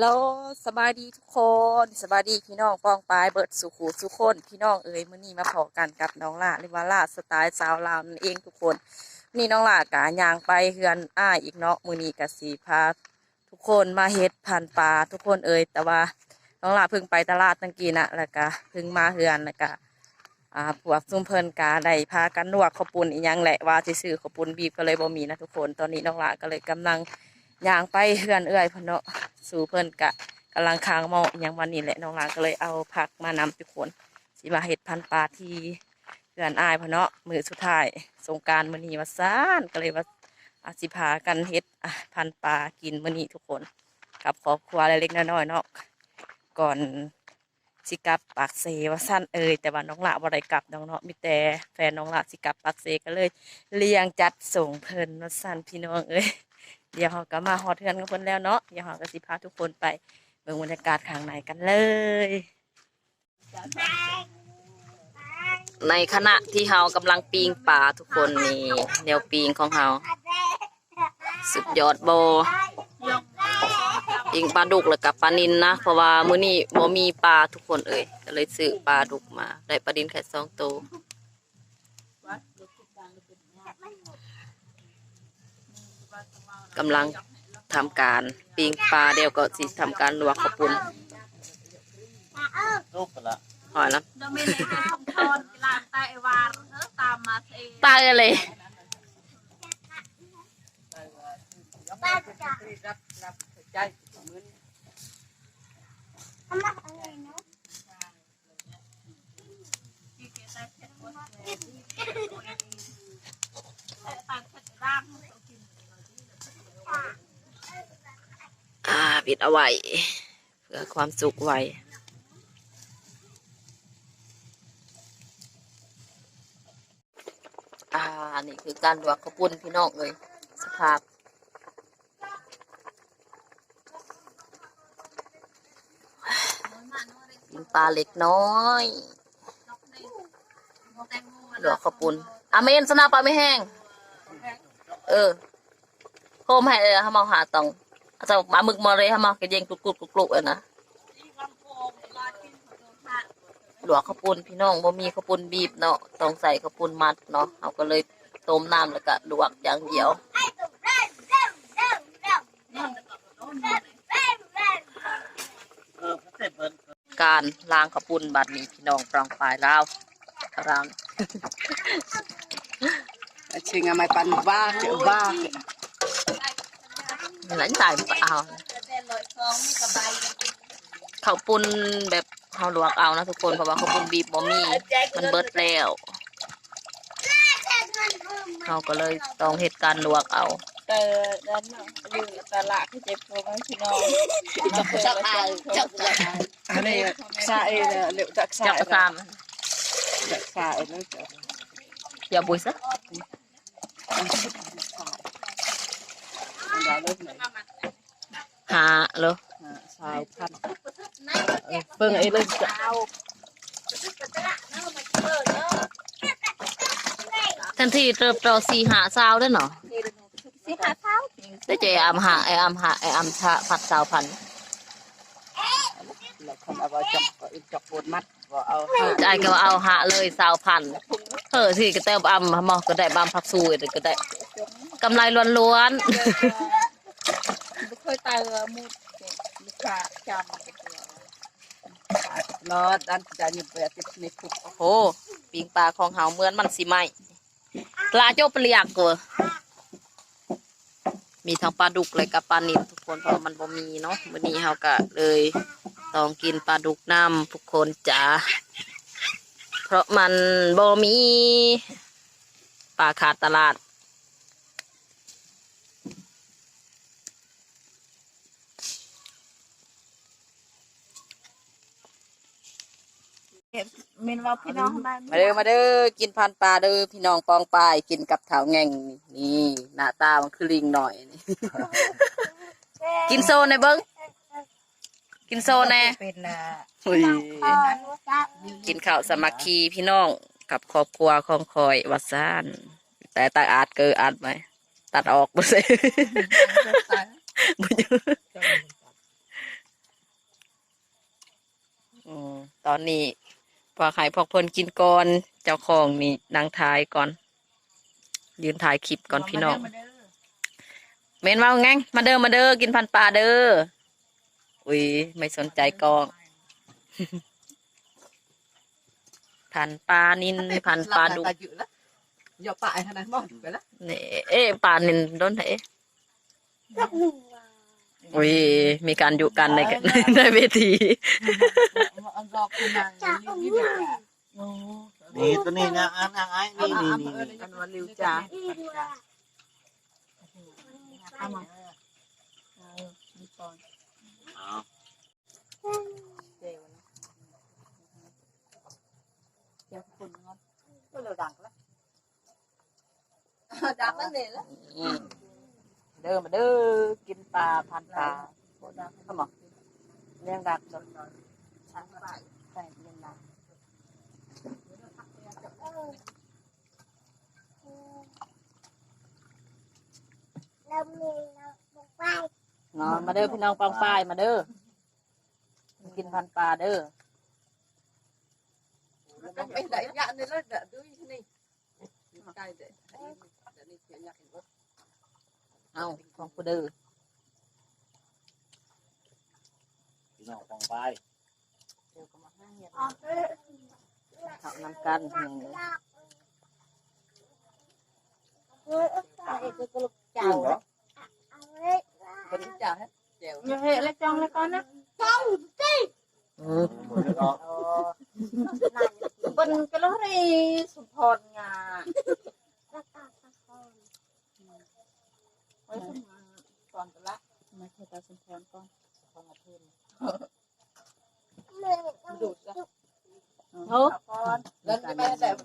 แล้วสบายดีทุกคนสบายดีพี่น้องป้องปลายเบิดสุขูสุคน พี่น้องเอ๋ยมื้อนี้มาพอกันกับน้องล่าหรือว่าล่าสไตล์สาวลาวนั่นเองทุกคนนี่น้องล่ากะยางไปเฮือนอ้ายอีกเนาะมื้อนี้กะสีพาทุกคนมาเฮ็ดพันปลาทุกคนเอ๋ยแต่ว่าน้องล่าเพิ่งไปตลาดตั้งกี้นะแล้วก็เพิ่งมาเฮือนแล้วก็อ่าพวกซุ่มเพิ่นกาได้พากันนวดข้าวปุ้นอีหยังแหละว่าสิซื้อข้าวปุ้นบีบก็เลยบ่มีนะทุกคนตอนนี้น้องล่าก็เลยกำลัง ย่างไปเฮือนเอื้อยพนเนาะสู่เพิ่นกะกำลังค้างหมออหยังวันนี้แหละน้องลานก็เลยเอาผักมานำทุกคนสิมาเฮ็ดพันปลาที่เฮือนอายพนเนาะมือสุดท้ายสงการมื้อนี้ว่าซ่านก็เลยว่าอาสิพากันเฮ็ดพันปลากินมื้อนี้ทุกคนกับครอบครัวเล็กๆน้อยๆเนาะก่อนสิกับปากเซว่าสั้นเอ่ยแต่ว่าน้องละบ่ได้กลับน้องเนาะมีแต่แฟนน้องละสิกับปากเซก็เลยเลี้ยงจัดส่งเพิ่นว่าสั้นพี่น้องเอ้ย เดี๋ยวเราก็มาฮอดเทือนกันเพิ่นแล้วเนาะเดี๋ยวเราก็สิพาทุกคนไปเบิ่งบรรยากาศข้างในกันเลย ในขณะที่เรากำลังปีงป่าทุกคนนี่แนวปีงของเราสุดยอดโบปิงปลาดุกแล้วกับปลานินนะ เพราะว่ามื้อนี้บ่มีปลาทุกคนเอ่ยก็เลยซื้อปลาดุกมา ได้ปลาดินแค่สองตัว กำลังทำการปีงปลาเดียวก็สิทำการลวกข้าวปุ้นลูกกันละหอยแล้วดมินให้ทำทอนกีฬาใต้วานเออตามมาเอง ตายเลย ที่เกได้เพชรวันตามเพชรร่างเขากิน อ่า ปิดเอาไว้ เพื่อความสุขไว้อ่านี่คือการลวกข้าวปุ้นพี่น้องเลยสภาพกินปลาเล็กน้อยลวกข้าวปุ้นอาเมนสนาปลาไม่แห้ง เออโฮมให้เออเขามาหาตอง จะปลาหมึกมาเลยเขามากระเยงกรุกกรุกกรุกกรุกเออนะหลวกข้าวปุ้นพี่น้องบ่มีข้าวปุ้นบีบเนาะต้องใส่ข้าวปุ้นมัดเนาะเขาก็เลยต้มน้ำแล้วก็ลวกอย่างเดียวการล้างข้าวปุ้นบัดนี้พี่น้องปรองปลายลาวรางชิงอะไรปันบ้าเจอบ้า หลังจ่ายมันก็เอาข้าวปุ้นแบบเขาลวกเอานะทุกคนเพราะว่าข้าวปุ้นบีบบ่มีมันเบิดแล้วเขาก็เลยต้องเหตุการณ์ลวกเอาแต่ด้านอยู่ตลาดที่เจ็บตัวมันพี่น้องจับจับอายจับจับอันนี้ซาเอเนี่ยเดี๋ยวจักซาจับเอประสามจักซาเอแล้วจับอย่าบุยซะอันได้ เลยไหนหาเลยสาวพันเพิ่งไอ้เลยจะทันทีเติบโตสี่หาซาวด้วยเนาะสิหาเท้าได้เจอามหาไออามหาไออามชาผัดสาวพันแล้วคนเอาไว้จับก็จับบนมัดก็เอาใจก็ว่าเอาหาเลยสาวพันเฮ้อสิก็เติมอามหมอก็ได้บามพักซูยก็ได้กำไรล้วนไามุดลูกค้าจำเป็นตัวรอดันจะหยุดไปติดในคุกโอ้โหปิงปลาของเฮาเหมือนมันสิไหมปลาโจเปลียกกัวมีทั้งปลาดุกเลยกับปลานิ่ทุกคนเพราะมันบ่มีเนาะมื้อนี้เฮาก็เลยต้องกินปลาดุกน้ำทุกคนจ้าเพราะมันบ่มีปลาขาดตลาด มินว่าพี่น้องได้มาเด้อมาเด้อกินพันปลาเด้อพี่น้องปองปลายกินกับเถาแง่งนี่หน้าตามันคือลิงหน่อยนี่ กินโซในเบิ้งกินโซแน่เป็นนะอุ้ยกินข้าวสามัคคีพี่น้องกับครอบครัวของคอยวัดซ่าน แต่ตาอาดเกออาดไหมตัดออกบ่ใส่บ่อยู่ตอนนี้ พอไข่พอกเพนกินก่อนเจ้าของนี่นางถ่ายก่อน ยืนถ่ายคลิปก่อนพี่น้องมาเด้อเมนว่าไงมาเด้อมาเด้อกินพันปลาเด้ออุ้ยไม่สนใจกองพันปลานินพันปลาดุอยู่แล้วอย่าปายขนาดมองไปแล้วนี่เอ๊ะปลานินโดนไหน อุ้ยมีการอยู่กันในในเวทีอันรอบคุณนางรีบนี่ตัวนี้นะอันนางไอ้นี่นี่นี่นี่อันวันริวจ้าเอามาเอาเดี๋ยวคนงอนก็เราดังแล้วดังแล้วเนี่ยแล้วอืม เด้อมาเด้อกินปลาพันปลาโบดังเข้ามาเลี้ยงดักจนช้างไปใส่เลี้ยงดักเรามีเราบอกไปนอนมาเด้อพี่น้องปองป้ายมาเด้อกินพันปลาเด้อก็ไม่ได้ยะนี่แล้วเดี๋ยวดูนี่ใกล้เดี๋ยวเดี๋ยวนี้เขียนยะอีกว่า เอาของกูเด้อพี่น้องฟองไปเดี๋ยวก็มาให้เงินออกไปเขานำกันหนึ่งลากเออใส่กระลุกจริเจ้างเหรอเอาไว้ลากเป็นจ่าให้เจียวอย่าเฮ้เล็กจองเล็กก่อนนะต้องสิอืมหมดแล้วนั่นเป็นกระโหลกสุพรงา แล้วก็ตะโกน ไว้สมก่อนละมาใช้ตาสมพรก่อน มือต้อง ดูด จุก โอ้ ก่อน แล้วจะ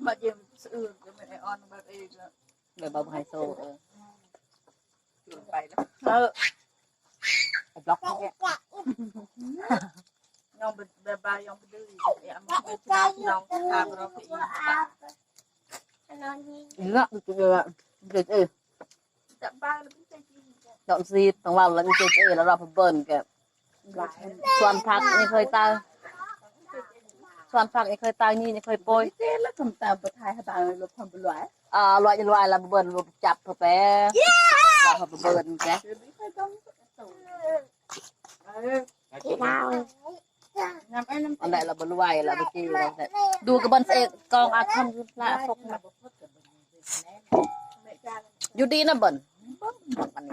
อยจุดกันช่วยจุดละไปจุดเลยนายนายแอออนด้วยกันทุกท่านอุ่นลึกตุเลยยึงเหมาะเหมือนมันมันมาเยี่ยมสื่อจะเป็นแอออนแบบเองเดี๋ยวบาไฮโซเออจุดไปแล้วเออไอ้บล็อกแต่เนี่ยจะยองเป็นแบบบายองเป็นดื้ออย่ามาเป็นชาน้องทางเราไปอีกเอานอนนี่เนื้อมันจะเยอะเด็ดเออจะบ้าแล้วไม่ใช่จริงดอกซีต้องว่าแล้วมันจะเออแล้วเราเบิ่นกับส่วนผักนี่เคยตาย ส่วนผักนี่เคยตายนี่นี่เคยโปรยเจ๊แล้วทำตามประทายให้ตายลบความเป็นหลายอ่าลอยจะลอยแล้วเบิ่นรวมจับเข้าไปเราเขาเบิ่นแกเดี๋ยวไม่ค่อยต้องเออที่เราน้ำไอ้น้ำอันใดเราบ่รวยเราไปจี้เราแต่ดูกับเบิ่นเอกกองอาคำคือละฟกนะไม่จ้าอยู่ดีนะเบิ่นอัน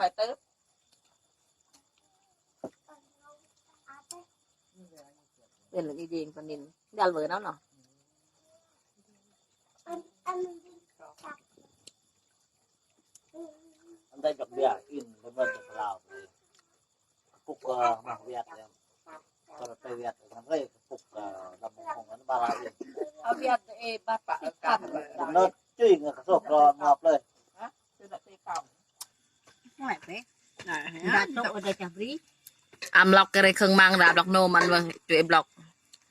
นนี่กับถอยเติบเป็นหรือดีๆปานนินยันเบิ่นแล้วเนาะอันอันอันได้กับเบียร์อินแล้วมันจะลาวไปปุกเอ่อมาเวียดเลยก็ไปเวียดมันก็ปุกเอ่อลำของมันบาลาอินเอาเบียดเอบ้าปะกันเนิร์ดจุ้ยเงกระโซกรอมอบเลยคือแบบเก่าหน่อย ไหมหน่อยดาโตะได้จับรีอัมล็อกก็เลยเครื่องมังดาบล็อกโนมันว่าจุยบล็อก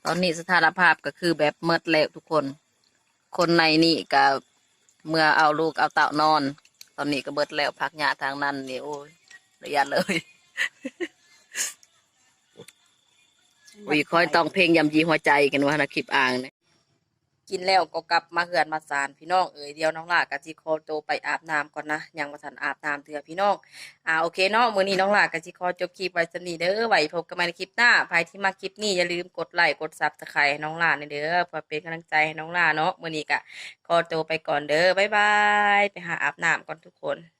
ตอนนี้สถานภาพก็คือแบบเมิดแล้วทุกคน คนในนี่ก็เมื่อเอาลูกเอาเต่านอน ตอนนี้ก็เบิดแล้วพักหญ้าทางนั้นนี่โอ้ยระยะเลยวีคอยต้องเพลงยำยีหัวใจกันว่านะคลิปอ่างเนี่ย กินแล้วก็กลับมาเหือนมาสารพี่น้องเอ๋ยเดียวน้องล่ากะจิคอโตวไปอาบน้ำก่อนนะยังมาทันอาบน้ำเถื่อพี่น้องอ่าโอเคเนาะมื้อนี้น้องล่ากะจิคอจบคลิปไว้สำนีเด้อไว้พบกันใหม่ในคลิปหน้าใครที่มาคลิปนี้อย่าลืมกดไลค์กดซับสไครต์ให้น้องล่าในเด้อเพื่อเป็นกำลังใจให้น้องล่าเนาะมื้อนี้กะคอตัวไปก่อนเด้อบ๊ายบายไปหาอาบน้ำก่อนทุกคน